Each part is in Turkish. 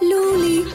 Luli.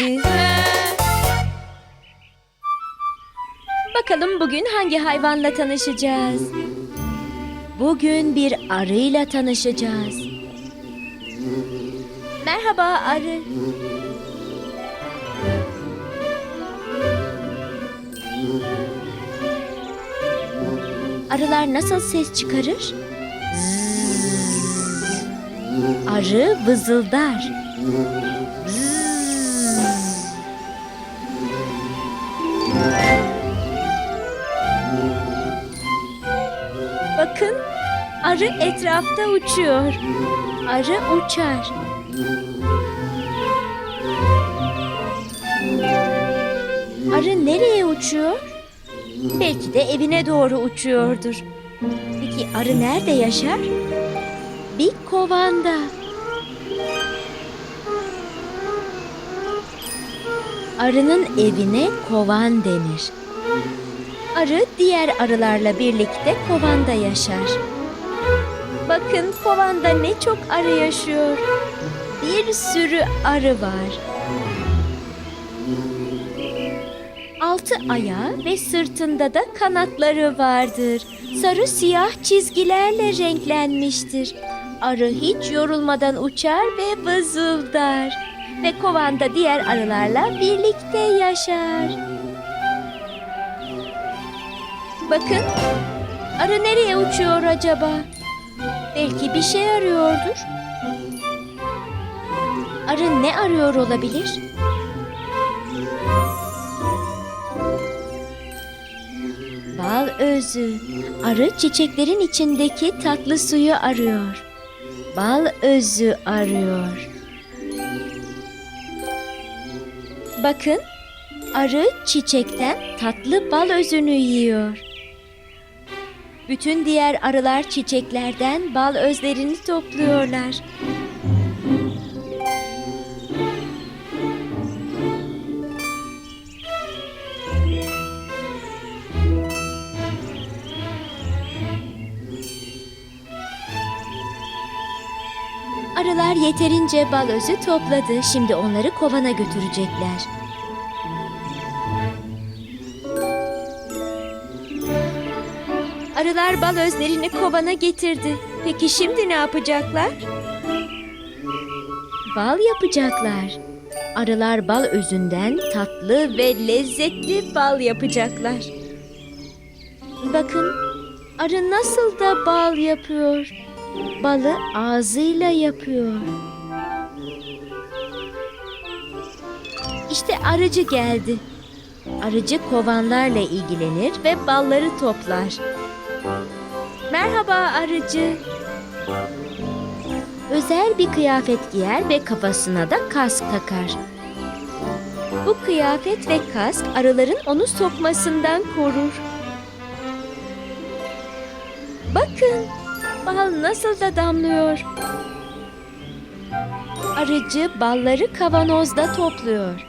Mü. Bakalım bugün hangi hayvanla tanışacağız? Bugün bir arıyla tanışacağız. Merhaba arı. Arılar nasıl ses çıkarır? Arı vızıldar. Zzz. Bakın arı etrafta uçuyor. Arı uçar. Arı nereye uçuyor? Belki de evine doğru uçuyordur. Peki arı nerede yaşar? Bir kovanda. Arının evine kovan denir. Arı diğer arılarla birlikte kovanda yaşar. Bakın kovanda ne çok arı yaşıyor. Bir sürü arı var. Altı ayağı ve sırtında da kanatları vardır. Sarı siyah çizgilerle renklenmiştir. Arı hiç yorulmadan uçar ve vızıldar. Ve kovanda diğer arılarla birlikte yaşar. Bakın, arı nereye uçuyor acaba? Belki bir şey arıyordur. Arı ne arıyor olabilir? Bal özü. Arı çiçeklerin içindeki tatlı suyu arıyor. Bal özü arıyor. Bakın, arı çiçekten tatlı bal özünü yiyor. Bütün diğer arılar çiçeklerden bal özlerini topluyorlar. Arılar yeterince bal özü topladı. Şimdi onları kovana götürecekler. Arılar bal özlerini kovana getirdi. Peki şimdi ne yapacaklar? Bal yapacaklar. Arılar bal özünden tatlı ve lezzetli bal yapacaklar. Bakın arı nasıl da bal yapıyor. Balı ağzıyla yapıyor. İşte arıcı geldi. Arıcı kovanlarla ilgilenir ve balları toplar. Merhaba arıcı. Özel bir kıyafet giyer ve kafasına da kask takar. Bu kıyafet ve kask arıların onu sokmasından korur. Bakın, bal nasıl da damlıyor. Arıcı balları kavanozda topluyor.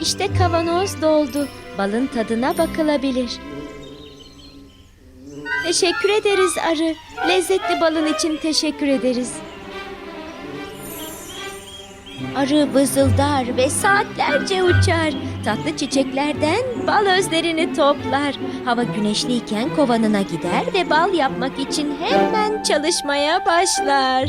İşte kavanoz doldu. Balın tadına bakılabilir. Teşekkür ederiz arı. Lezzetli balın için teşekkür ederiz. Arı vızıldar ve saatlerce uçar. Tatlı çiçeklerden bal özlerini toplar. Hava güneşliyken kovanına gider ve bal yapmak için hemen çalışmaya başlar.